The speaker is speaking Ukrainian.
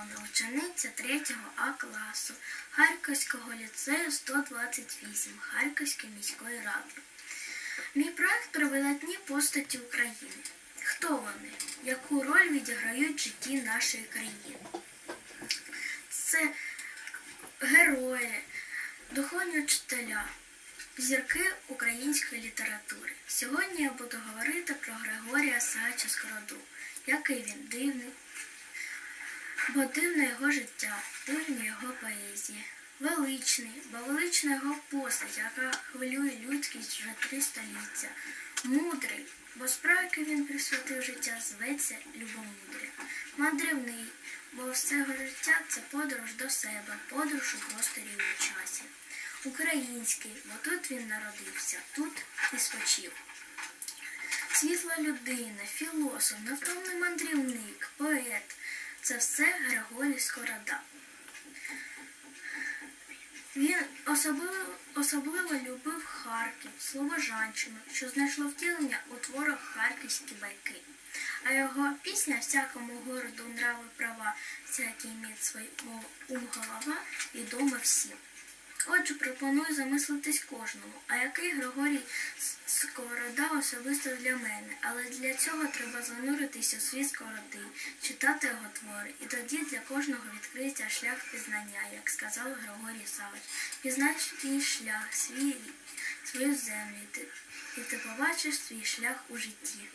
Ілона, учениця 3 А класу Харківського ліцею 128 Харківської міської ради. Мій проект про видатні постаті України. Хто вони? Яку роль відіграють в житті нашої країни? Це герої, духовні вчителя, зірки української літератури. Сьогодні я буду говорити про Григорія Сагача Скороду. Який він дивний, бо дивне його життя, дивні його поезії. Величний, бо велична його постать, яка хвилює людськість вже три століття. Мудрий, бо справи, які він присвятив життя, зветься любомудря. Мандрівний, бо все його життя це подорож до себе, подорож у просторі у часі. Український, бо тут він народився, тут і спочив. Світла людина, філософ, невтомний мандрівник, поет це все Григорій Скорода. Він особливо, особливо любив Харків, Слобожанщину, що знайшло втілення у творах Харківські байки. А його пісня всякому городу нрави права, всякий мід свій ум голова, відома всім. Отже, пропоную замислитись кожному, а який Григорій Сковорода особисто для мене, але для цього треба зануритися у світ сковороди, читати його твори, і тоді для кожного відкриється шлях пізнання, як сказав Григорій Савич. Пізнай свій шлях, свій, свою землю, і ти побачиш свій шлях у житті.